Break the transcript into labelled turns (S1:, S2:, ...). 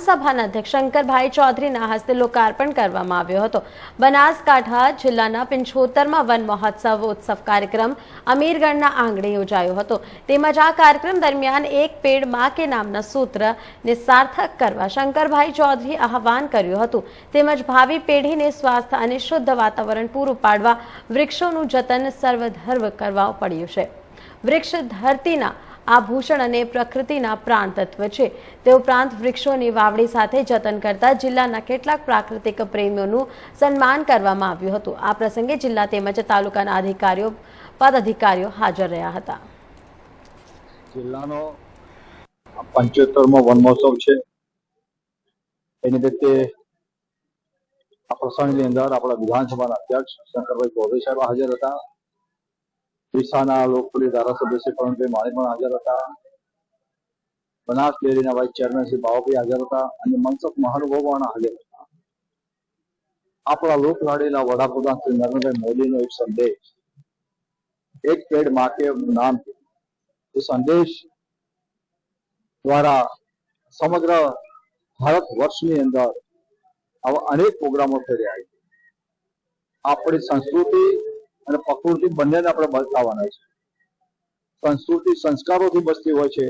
S1: વિધાનસભાના અધ્યક્ષ શંકરભાઈ ચૌધરીના હસ્તે લોકાર્પણ કરવામાં આવ્યો હતો. બનાસકાંઠા જિલ્લાના પંચોતેરમાં વન મહોત્સવ ઉત્સવ કાર્યક્રમ અમીરગઢના આંગણે યોજાયો હતો. તેમજ આ કાર્યક્રમ દરમિયાન એક પેડ મા કે નામના સૂત્રને સાર્થક કરવા શંકરભાઈ ચૌધરીએ આહવાન કર્યું હતું. તેમજ ભાવિ પેઢીને સ્વાસ્થ્ય અને શુદ્ધ વાતાવરણ પૂરું પાડવા વૃક્ષોનું જતન સર્વધર્વ કરવા પડ્યું છે. વૃક્ષ ધરતીના આભૂષણ અને પ્રકૃતિના પ્રાણ તત્વ છે. તે ઉપરાંત વૃક્ષોની વાવડી સાથે જતન કરતા જિલ્લાના કેટલાક પ્રાકૃતિક પ્રેમીઓનું સન્માન કરવામાં આવ્યું હતું. આ પ્રસંગે જિલ્લા તેમજ તાલુકાના અધિકારીઓ, પદાધિકારીઓ હાજર રહ્યા હતા.
S2: જિલ્લાનો પંચોતેરમો વનમહોત્સવ છે. એની રીતે આ પ્રસંગની અંદર આપણા વિધાનસભાના અધ્યક્ષ શંકરભાઈ ચૌધરી સાહેબ હાજર હતા. વિસાના લોકપ્રિય ધારાસભ્ય શ્રી કરણભાઈ પણ હાજર હતા. બનાસ ડેરીના વાઇસ ચેરમેન શ્રી બાવાભાઈ હાજર હતા અને મનસુખ મહાનુભાવો પણ હાજર હતા. આપણા લોકલાડીના વડાપ્રધાન શ્રી નરેન્દ્રભાઈ મોદીનો એક સંદેશ, એક પેડ માટે નામ એ સંદેશ દ્વારા સમગ્ર ભારત વર્ષની અંદર આવા અનેક પ્રોગ્રામો થઈ રહ્યા છે. આપણી સંસ્કૃતિ અને પ્રકૃતિ બંનેને આપણે બચાવવાના છે. સંસ્કૃતિ સંસ્કારોથી બચતી હોય છે.